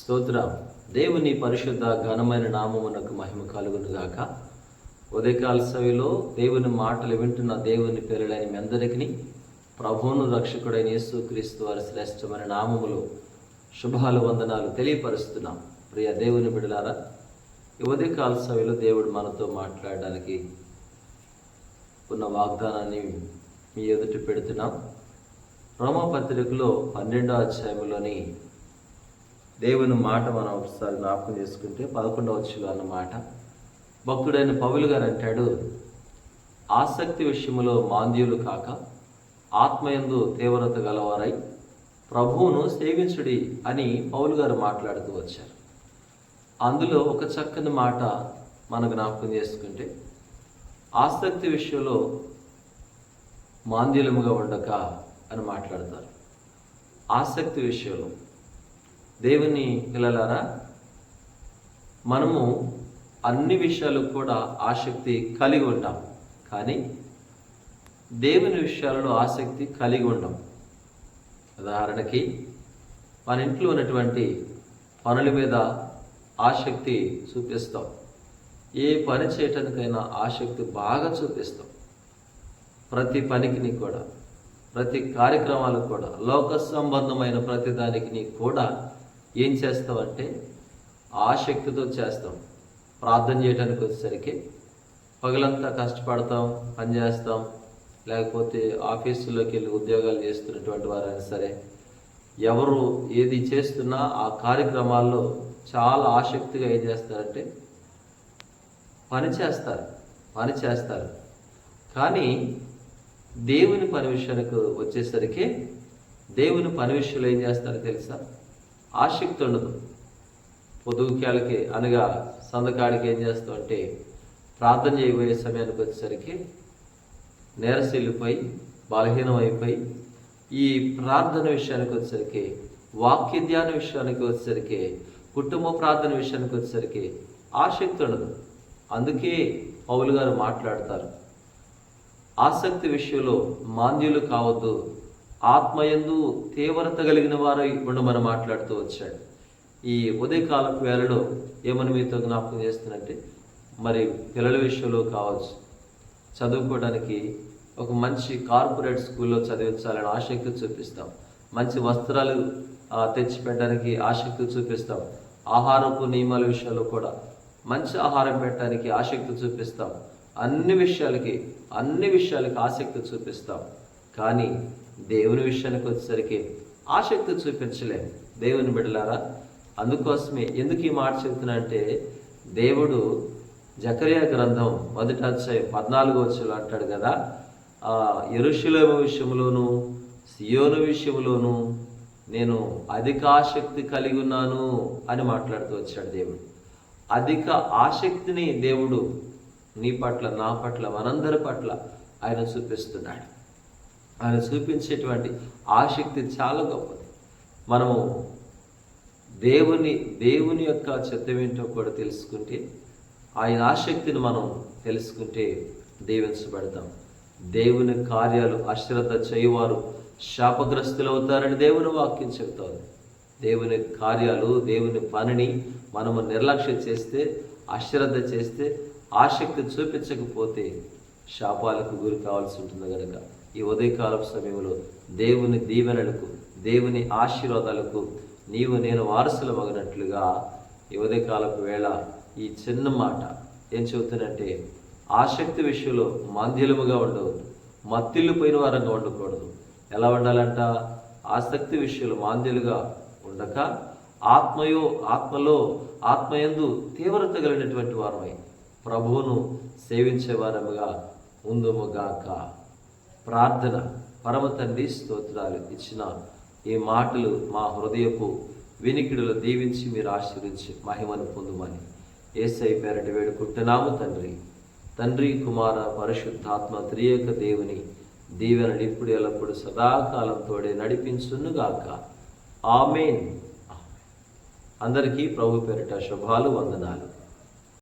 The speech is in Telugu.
స్తోత్రం. దేవుని పరిశుద్ధ ఘనమైన నామమునకు మహిమ కలుగునుగాక. ఉదయకాల సవిలో దేవుని మాటలు వింటున్న దేవుని పేరులైన మీ అందరికీ ప్రభువును రక్షకుడైన యేసు క్రీస్తు వారి శ్రేష్టమైన నామములు శుభాలు వందనాలు తెలియపరుస్తున్నాం. ప్రియ దేవుని బిడలారా ఈ ఉదయకాల సవిలో దేవుడు మనతో మాట్లాడడానికి ఉన్న వాగ్దానాన్ని మీ ఎదుట పెడుతున్నాం. రోమపత్రికలో పన్నెండో అధ్యాయంలోని దేవుని మాట మనం ఒకసారి జ్ఞాపకం చేసుకుంటే పదకొండవ వచ్చులో అన్న మాట భక్తుడైన పౌలు గారు అంటాడు ఆసక్తి విషయంలో మాంద్యులు కాక ఆత్మయందు తీవ్రత గలవారై ప్రభువును సేవించుడి అని పౌలు గారు మాట్లాడుతూ వచ్చారు. అందులో ఒక చక్కని మాట మనం జ్ఞాపకం చేసుకుంటే ఆసక్తి విషయంలో మాంద్యులముగా ఉండక అని మాట్లాడతారు. ఆసక్తి విషయంలో దేవుని పిల్లలారా మనము అన్ని విషయాలు కూడా ఆసక్తి కలిగి ఉంటాం కానీ దేవుని విషయాలలో ఆసక్తి కలిగి ఉండం. ఉదాహరణకి మన ఇంట్లో ఉన్నటువంటి పనుల మీద ఆసక్తి చూపిస్తాం. ఏ పని చేయటానికైనా ఆసక్తి బాగా చూపిస్తాం. ప్రతి పనికిని కూడా ప్రతి కార్యక్రమాలకు కూడా లోక సంబంధమైన ప్రతి దానికి కూడా ఏం చేస్తామంటే ఆసక్తితో చేస్తాం. ప్రార్థన చేయడానికి వచ్చేసరికి పగలంతా కష్టపడతాం పని చేస్తాం. లేకపోతే ఆఫీసులోకి వెళ్ళి ఉద్యోగాలు చేస్తున్నటువంటి వారైనా సరే ఎవరు ఏది చేస్తున్నా ఆ కార్యక్రమాల్లో చాలా ఆసక్తిగా ఏం చేస్తారంటే పని చేస్తారు పని చేస్తారు. కానీ దేవుని పని విషయానికి వచ్చేసరికి దేవుని పని విషయంలో ఏం చేస్తారో తెలుసా? ఆసక్తి ఉండదు. పొదుగుకాలకి అనగా సందకాడికి ఏం చేస్తాం అంటే ప్రార్థన చేయబోయే సమయానికి వచ్చేసరికి నేరశీలిపోయి బలహీనమైపోయి ఈ ప్రార్థన విషయానికి వచ్చేసరికి వాక్య ధ్యాన విషయానికి వచ్చేసరికి కుటుంబ ప్రార్థన విషయానికి వచ్చేసరికి ఆసక్తి ఉండదు. అందుకే పౌలు గారు మాట్లాడతారు ఆసక్తి విషయంలో మాంద్యులు కావద్దు ఆత్మయందు తీవ్రత కలిగిన వారు ఉండమని మాట్లాడుతూ వచ్చాడు. ఈ ఉదయకాలపు వేళలో ఏమని మీతో జ్ఞాపకం చేస్తున్నట్టే? మరి పిల్లల విషయంలో కావచ్చు. చదువుకోవడానికి ఒక మంచి కార్పొరేట్ స్కూల్లో చదివించాలని ఆసక్తి చూపిస్తాం. మంచి వస్త్రాలు తెచ్చిపెట్టడానికి ఆసక్తి చూపిస్తాం. ఆహారపు నియమాల విషయాల్లో కూడా మంచి ఆహారం పెట్టడానికి ఆసక్తి చూపిస్తాం. అన్ని విషయాలకి అన్ని విషయాలకి ఆసక్తి చూపిస్తాం. కానీ దేవుని విషయానికి వచ్చేసరికి ఆసక్తి చూపించలేం. దేవుని బిడలారా అందుకోసమే ఎందుకు ఈ మాట చెబుతున్నా అంటే దేవుడు జకరియా గ్రంథం మొదటి అధ్యాయం పద్నాలుగో వచ్చులు అంటాడు కదా ఆ ఎరుషులేమ విషయంలోను సియోను విషయంలోను నేను అధిక ఆసక్తి కలిగి ఉన్నాను అని మాట్లాడుతూ వచ్చాడు దేవుడు. అధిక ఆసక్తిని దేవుడు నీ పట్ల నా పట్ల మనందరి పట్ల ఆయన చూపిస్తున్నాడు. ఆయన చూపించేటువంటి ఆసక్తి చాలా గొప్పది. మనము దేవుని దేవుని యొక్క చిత్తమేంటో కూడా తెలుసుకుంటే ఆయన ఆసక్తిని మనం తెలుసుకుంటే దీవించబడతాం. దేవుని కార్యాలు అశ్రద్ధ చేయవారు శాపగ్రస్తులు అవుతారని దేవుని వాక్యం చెప్తారు దేవుని కార్యాలు దేవుని పనిని మనము నిర్లక్ష్యం చేస్తే అశ్రద్ధ చేస్తే ఆసక్తి చూపించకపోతే శాపాలకు గురి కావాల్సి ఉంటుంది కనుక ఈ ఉదయకాలపు సమయంలో దేవుని దీవెనలకు దేవుని ఆశీర్వాదాలకు నీవు నేను వారసులు మగినట్లుగా ఈ ఉదయకాలపు వేళ ఈ చిన్న మాట ఏం చెబుతున్నంటే ఆసక్తి విషయంలో మాంద్యలముగా ఉండవద్దు మత్తిల్లు పోయిన వారంగా ఉండకూడదు. ఎలా ఉండాలంట? ఆసక్తి విషయంలో మాంద్యులుగా ఉండక ఆత్మయో ఆత్మలో ఆత్మయందు తీవ్రత కలిగినటువంటి వారమై ప్రభువును సేవించే వారముగా ఉందుముగాక ప్రార్థన పరమ తండ్రి స్తోత్రాలు ఇచ్చిన ఈ మాటలు మా హృదయపు వినికిడులు దీవించి మీరు ఆశీర్వించి మహిమను పొందుమని ఏసై పేరట వేడుకుంటున్నాము తండ్రి. తండ్రి కుమార పరిశుద్ధాత్మ త్రియేక దేవుని దీవెన ఇప్పుడు ఎల్లప్పుడు సదాకాలం తోడే నడిపించునుగాక ఆమెన్. అందరికీ ప్రభు పేరిట శుభాలు వందనాలు.